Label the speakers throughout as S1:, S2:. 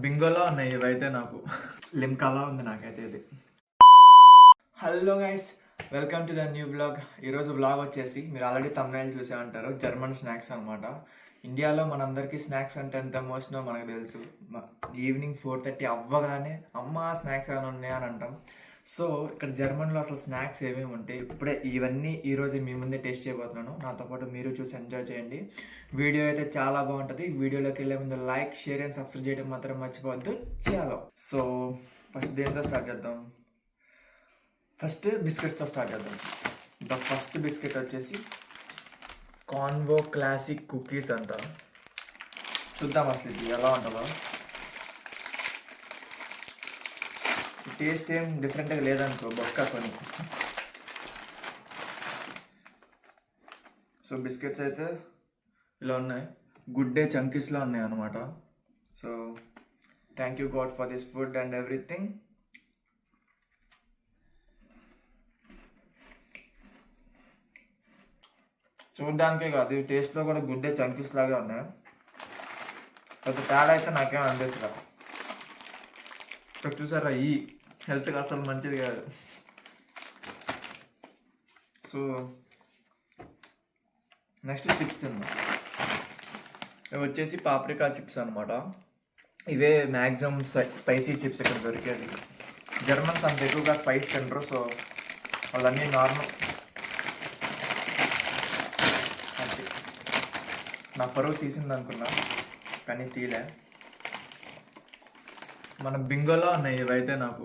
S1: బింగోలో ఉన్నాయి ఇవైతే నాకు. లిమ్కాలా ఉంది నాకైతే ఇది. Hello guys welcome to the new blog. ఈరోజు బ్లాగ్ వచ్చేసి మీరు ఆల్రెడీ తమిళ చూసే ఉంటారు జర్మన్ స్నాక్స్ అనమాట ఇండియాలో మనందరికీ స్నాక్స్ అంటే ఎంత ఎమోషనో మనకు తెలుసు. ఈవినింగ్ ఫోర్ థర్టీ అవ్వగానే అమ్మ స్నాక్స్ ఏమైనా ఉన్నాయా? అని అంటాం. సో ఇక్కడ జర్మన్లో అసలు స్నాక్స్ ఏమేమి ఉంటాయి? ఇప్పుడే ఇవన్నీ ఈరోజు మీ ముందే టేస్ట్ చేయబోతున్నాను. నాతో పాటు మీరు చూసి ఎంజాయ్ చేయండి. వీడియో అయితే చాలా బాగుంటుంది. వీడియోలోకి వెళ్ళే ముందు లైక్ షేర్ అండ్ సబ్స్క్రైబ్ చేయడం మాత్రం మర్చిపోవద్దు. చాలా. సో ఫస్ట్ దేంతో స్టార్ట్ చేద్దాం? ఫస్ట్ బిస్కెట్స్తో స్టార్ట్ చేద్దాం. ద ఫస్ట్ బిస్కెట్ వచ్చేసి కాన్వో క్లాసిక్ కుకీస్ అంట. చూద్దాం అసలు ఇది ఎలా ఉంటుందో. టేస్ట్ ఏం డిఫరెంట్గా లేదనుకో బొక్క కొని. సో బిస్కెట్స్ అయితే ఇలా ఉన్నాయి. గుడ్ డే చంకీస్లో ఉన్నాయి అనమాట so thank you God for this food and everything చూడడానికే కాదు టేస్ట్లో కూడా గుడ్ డే చంకీస్ లాగే ఉన్నాయి. కొంత తేడా అయితే నాకేం అనిపించలేదు. ఇక్కడ చూసారా ఈ హెల్త్కి అసలు మంచిది కాదు. సో నెక్స్ట్ చిప్స్ తిన్నాం ఇవి వచ్చేసి పాప్రికా చిప్స్ అనమాట ఇవే మ్యాక్సిమం స్పైసీ చిప్స్ ఇక్కడ దొరికేది. జర్మన్స్ అంత ఎక్కువగా స్పైస్ తినరు సో వాళ్ళన్నీ నార్మల్. నా పరువు తీసింది అనుకున్నా కానీ తీలే మన బింగోలో ఉన్నాయి ఇవైతే నాకు.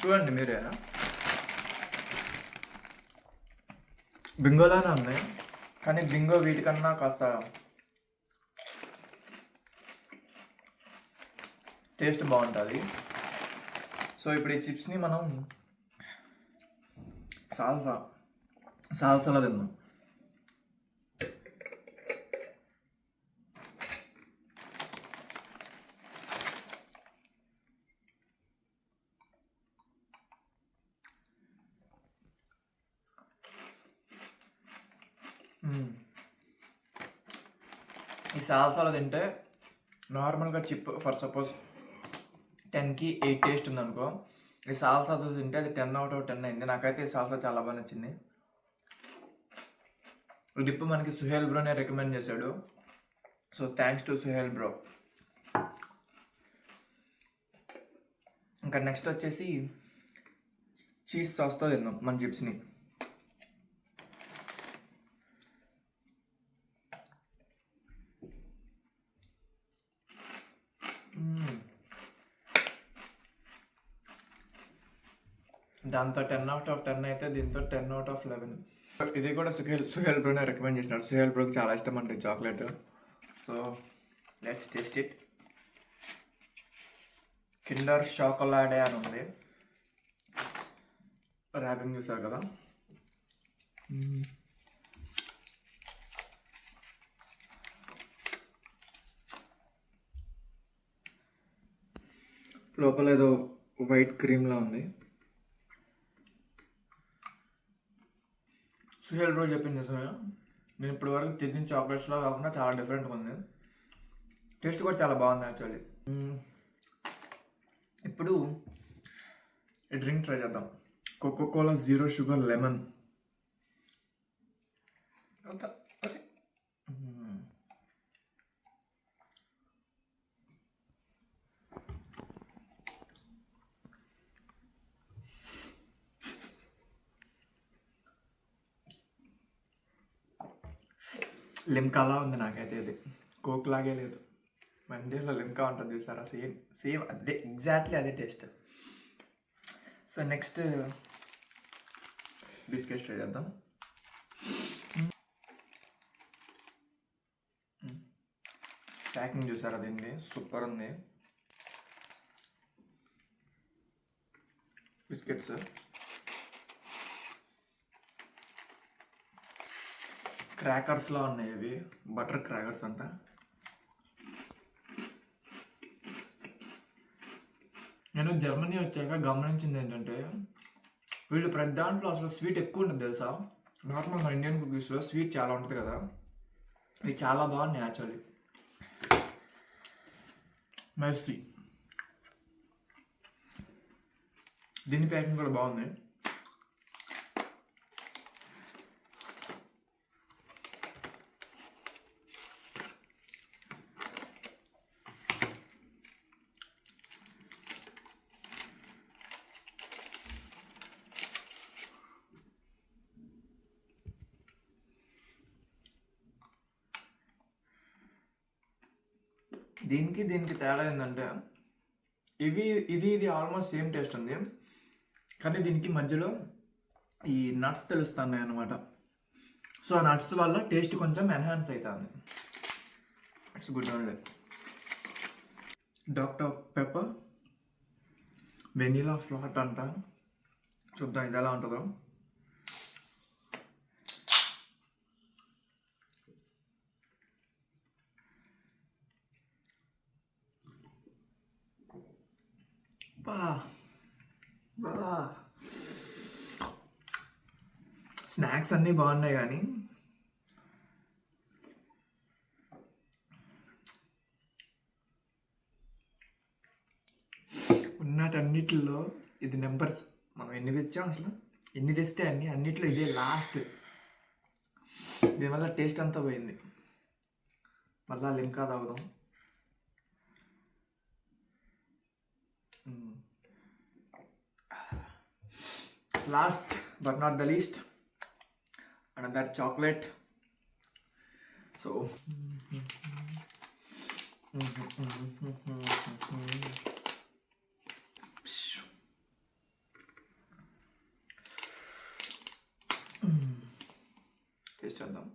S1: చూడండి మీరే. బింగోలానే ఉన్నాయి కానీ బింగో వీటికన్నా కాస్త టేస్ట్ బాగుంటుంది. సో ఇప్పుడు ఈ చిప్స్ని మనం సాల్సా సాల్సాలో తిందాం ఈ సాల్సాలో తింటే నార్మల్గా చిప్ ఫర్ సపోజ్ టెన్కి ఎయిట్ టేస్ట్ ఉందనుకో ఈ సాల్సా తింటే అది టెన్ అవుట్ ఆఫ్ టెన్ అయింది. నాకైతే ఈ సాల్సా చాలా బాగా నచ్చింది. డిప్ మనకి సుహేల్ బ్రోనే రికమెండ్ చేశాడు. So thanks to Suhail bro. ఇంకా నెక్స్ట్ వచ్చేసి చీజ్ సాస్తో తిందాం మన చిప్స్ని దాంతో టెన్ అవుట్ ఆఫ్ టెన్ అయితే దీంతో టెన్ అవుట్ ఆఫ్ లెవెన్ ఇది కూడా సుహేల్ సుహేల్ బ్రోనే రికమెండ్ చేసినాడు. సుహేల్ బ్రోకి చాలా ఇష్టం అంటే chocolate. So let's taste it Kinder Schokolade అని ఉంది. ర్యాపింగ్ చూసారు కదా? లోపల ఏదో వైట్ క్రీమ్లా ఉంది. సుహేల్ రోజు చెప్పింది నిజమే. నేను ఇప్పటి వరకు తిన్న చాక్లెట్స్లో కాకుండా చాలా డిఫరెంట్గా ఉంది. టేస్ట్ కూడా చాలా బాగుంది యాక్చువల్లీ. ఇప్పుడు ఈ డ్రింక్ ట్రై చేద్దాం. Coca Cola zero sugar lemon లిమ్కాలా ఉంది నాకైతే ఇది. కోక్ లాగే లేదు. మందిలో లిమ్కా ఉంటుంది చూసారా? సేమ్ సేమ్ అదే ఎగ్జాక్ట్లీ అదే taste. So next biscuit try చేద్దాం. ప్యాకింగ్ చూసారా దీన్ని? సూపర్ ఉంది. బిస్కెట్స్. క్రాకర్స్లో ఉన్నాయి ఇవి బటర్ క్రాకర్స్ అంట. నేను జర్మనీ వచ్చాక గమనించింది ఏంటంటే వీళ్ళు ప్రతి దాంట్లో అసలు స్వీట్ ఎక్కువ ఉంటుంది తెలుసా? నార్మల్ మన ఇండియన్ కుకీస్లో స్వీట్ చాలా ఉంటుంది కదా? ఇది చాలా బాగుంది యాక్చువల్లీ. మెర్సీ. దీని ప్యాకింగ్ కూడా బాగుంది. దీనికి దీనికి తేడా ఏంటంటే ఇవి ఇది ఇది ఆల్మోస్ట్ సేమ్ టేస్ట్ ఉంది. కానీ దీనికి మధ్యలో ఈ నట్స్ తెలుస్తున్నాయి అనమాట సో ఆ నట్స్ వల్ల టేస్ట్ కొంచెం ఎన్హాన్స్ అవుతుంది it's good only Dr Pepper vanilla float అంట. చూద్దాం ఇది ఎలా ఉంటుందో. స్నాక్స్ అన్నీ బాగున్నాయి కానీ. ఉన్నటన్నిటిలో ఇది నెంబర్స్. మనం ఎన్ని తెచ్చాం అసలు? ఎన్ని తెస్తే అన్ని? అన్నిట్లో ఇదే లాస్ట్ దీనివల్ల టేస్ట్ అంతా పోయింది. మళ్ళీ లింకా తాగుదాం. Last but not the least another chocolate so taste చేద్దాం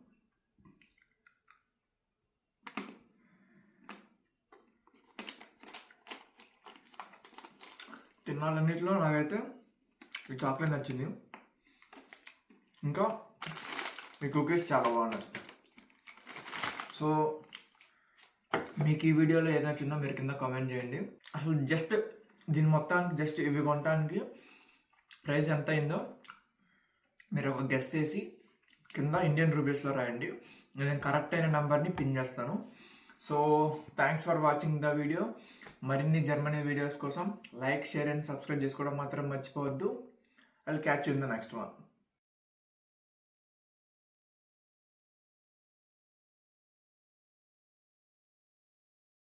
S1: తినాలన్నిటిలో నాకైతే ఈ చాక్లెట్ నచ్చింది. ఇంకా మీ కుకీస్ చాలా బాగున్నాయి సో మీకు ఈ వీడియోలో ఏదైనా నచ్చిందో మీరు కింద కామెంట్ చేయండి. అసలు జస్ట్ దీని మొత్తానికి జస్ట్ ఇవి కొనడానికి ప్రైస్ ఎంత అయిందో మీరు ఒక గెస్ చేసి కింద ఇండియన్ రూపీస్లో రాయండి. నేను కరెక్ట్ అయిన నెంబర్ని పిన్ చేస్తాను. So thanks for watching the video మరిన్ని జర్మనీ వీడియోస్ కోసం లైక్ షేర్ అండ్ సబ్స్క్రైబ్ చేసుకోవడం మాత్రం మర్చిపోవద్దు. I'll catch you in the next one.